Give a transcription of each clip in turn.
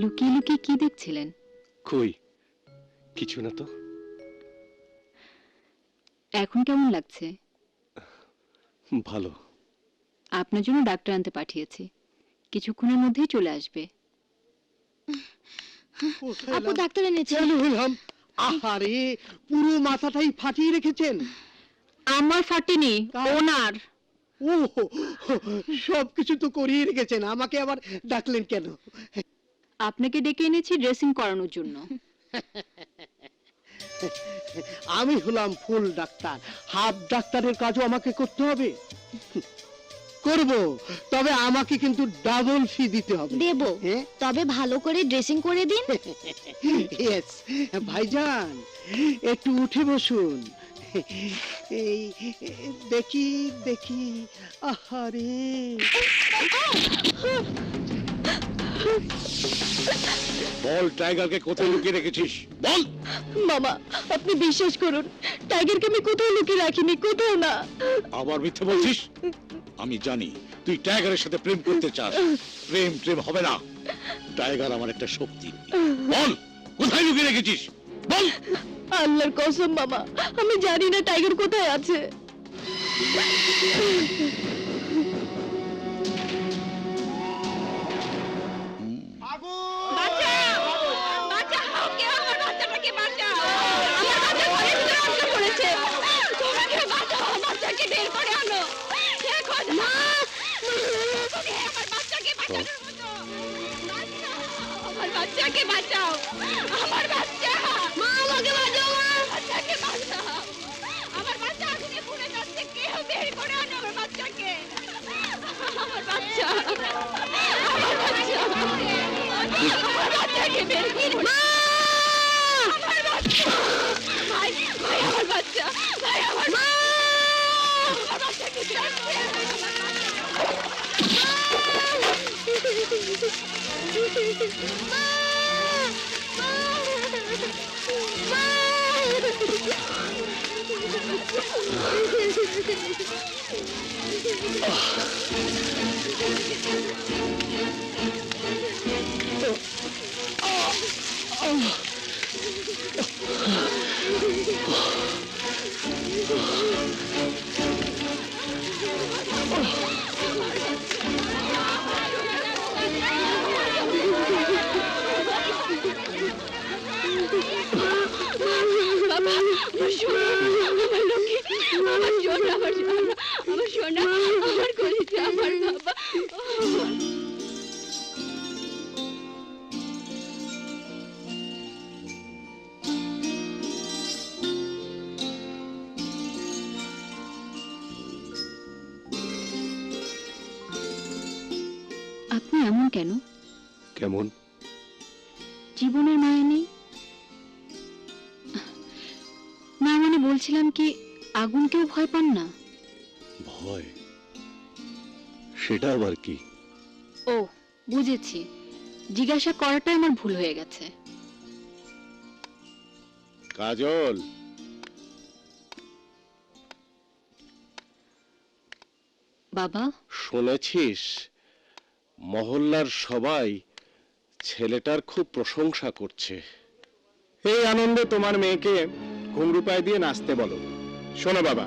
লুকিয়ে লুকিয়ে কি দেখছিলেন? কই? কিছু না তো। এখন কেমন লাগছে? ভালো। আপনার জন্য ডাক্তার আনতে পাঠিয়েছি। কিছুক্ষণের মধ্যেই চলে আসবে। আপু ডাক্তার এনেছে। হলাম আহারে পুরো মাথাটাই ফাটিয়ে রেখেছেন। আমার ফাটেনি ওনার। ও সব কিছু তো করিয়ে রেখেছেন। আমাকে আবার ডাকলেন কেন? আপনাকে ডেকে এনেছি ড্রেসিং করানোর জন্য। আমি হলাম ফুল ডাক্তার। হাফ ডাক্তারের কাজও আমাকে করতে হবে। করব তবে আমাকে কিন্তু ডাবল ফি দিতে হবে। দেব হ্যাঁ তবে ভালো করে ড্রেসিং করে দিন। ইয়েস ভাইজান একটু উঠে বসুন। এই দেখি দেখি আহারে। বল টাইগারকে কোথায় লুকিয়ে রেখেছিস? বল! মামা আপনি বিশ্বাস করুন টাইগারকে আমি কোথাও লুকিয়ে রাখিনি কোথাও না। আবার মিথ্যে বলছিস? আমি জানি তুই টাইগারের সাথে প্রেম করতে চাস। প্রেম প্রেম হবে না। টাইগার আমার একটা শক্তি। বল কোথায় লুকিয়ে রেখেছিস? বল! আল্লাহর কসম মামা আমি জানি না টাইগার কোথায় আছে। বাচ্চাকে বাঁচাও। আমার বাচ্চা মা বাবা আমার সোনা আমার লক্ষ্মী আমার সোনা আমার সোনা আমার সোনা আমার কলিজা আমার বাবা আপনি এমন কেন? কেমন? জীবনের মায়া নেই? বলছিলাম কি আগুনকেও ভয় পান না? ভয়? সেটা আবার কি? ও বুঝেছি। জিজ্ঞাসা করাটাই আমার ভুল হয়ে গেছে। কাজল! বাবা? শুনেছিস? মহল্লার সবাই ছেলেটার খুব প্রশংসা করছে। এই আনন্দে তোমার মেয়েকে ঘুংরু পায়ে দিয়ে নাচতে বলো? শোনো বাবা,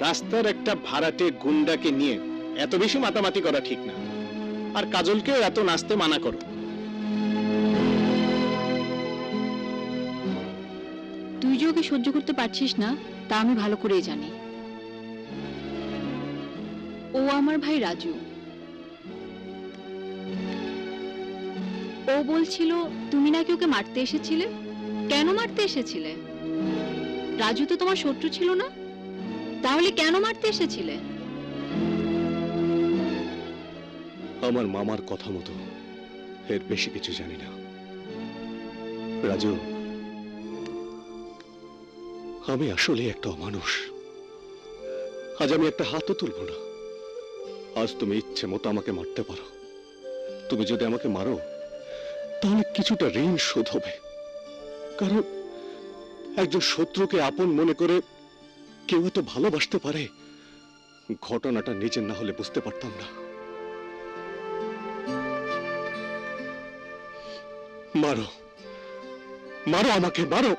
রাস্তার একটা ভাড়াটে গুন্ডাকে নিয়ে এত বেশি মাতামাতি করা ঠিক না। আর কাজলকেও এত নাচতে মানা করো। তুই যে ওকে সহ্য করতে পারছিস না, তা আমি ভালো করেই জানি। ও আমার ভাই রাজু। ও বলছিল, তুমি নাকি ওকে মারতে এসেছিলে? কেন মারতে এসেছিলে? রাজু তো তোমার শত্রু ছিল না? তাহলে কেন মারতে এসেছিলে? আমার মামার কথা মতো এর বেশি কিছু জানি না। রাজু, আমি আসলে একটা অমানুষ। আজ আমি একটা হাতও তুলব না। আজ তুমি ইচ্ছে মতো আমাকে মারতে পারো। তুমি যদি আমাকে মারো, তাহলে কিছুটা ঋণ শোধ হবে। কারণ একজন শত্রুকে আপন মনে করে কেউ এত ভালোবাসতে পারে। ঘটনাটা নিজের না হলে বুঝতে পারতাম না। মারো। মারো আমাকে, মারো।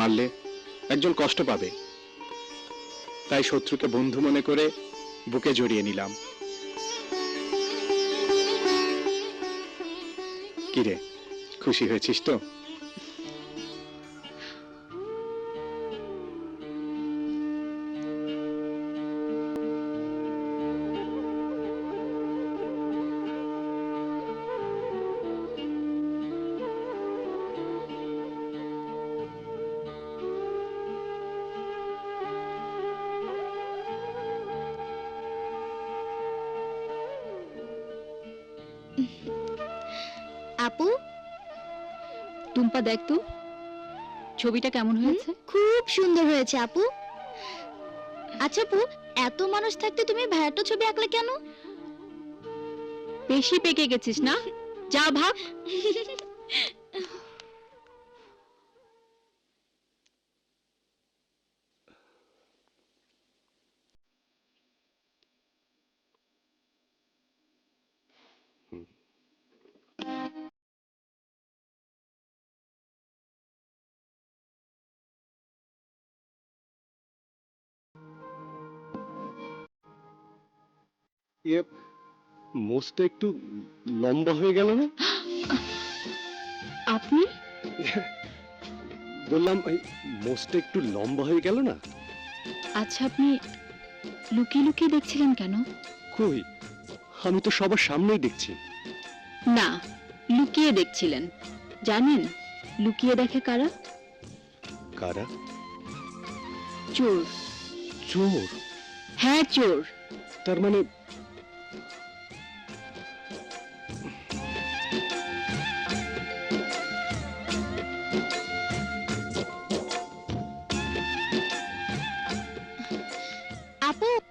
মারলে একজন কষ্ট পাবে। তাই শত্রুকে বন্ধু মনে করে বুকে জড়িয়ে নিলাম। কিরে, খুশি হয়েছিস তো? টুম্পা দেখ তো। ছবিটা কেমন হয়েছে? খুব সুন্দর হয়েছে আপু। আচ্ছা আপু এত মানুষ থাকতে তুমি ভাইয়াটো ছবি আঁকলে কেন? বেশি পেকে গেছিস না? যা ভাব ইয়ে মোষটা একটু লম্বা হয়ে গেল না? আপনি? বললাম এই একটু লম্বা হয়ে গেল না? আচ্ছা আপনি লুকিয়ে লুকিয়ে দেখছিলেন কেন? কই? আমি তো সবার সামনেই দেখছি। না লুকিয়ে দেখছিলেন। জানেন লুকিয়ে দেখে কারা? কারা? চোর। চোর? হ্যাঁ চোর। তার মানে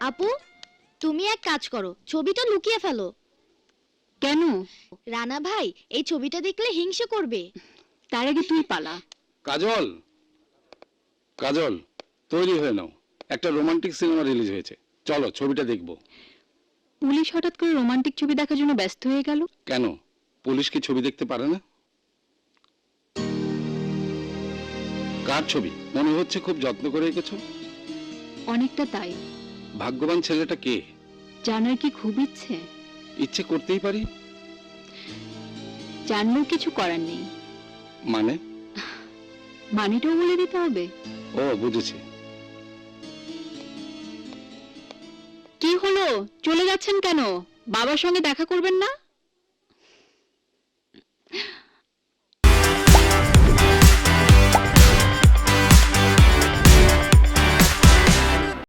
আপু তুমি এক কাজ করো ছবিটা লুকিয়ে ফেলো। কেন? রানা ভাই এই ছবিটা দেখলে হিংসে করবে। তার আগে তুই পালা। কাজল! কাজল তৈরি হয়ে নাও। একটা রোমান্টিক সিনেমা রিলিজ হয়েছে। চলো ছবিটা দেখব। পুলিশ হঠাৎ করে রোমান্টিক ছবি দেখার জন্য ব্যস্ত হয়ে গেল? কেন? পুলিশ কি ছবি দেখতে পারে না? কার ছবি? মনে হচ্ছে খুব যত্ন করে এঁকেছো। অনেকটা তাই। ভাগ্যবান ছেলেটা কে? জানার কি খুব ইচ্ছে? ইচ্ছে করতেই পারি। জানলেও কিছু করার নেই। মানে? মানিটাও বলে দিতে হবে। ও বুঝেছি। কি হলো? চলে যাচ্ছেন কেন? বাবার সঙ্গে দেখা করবেন না?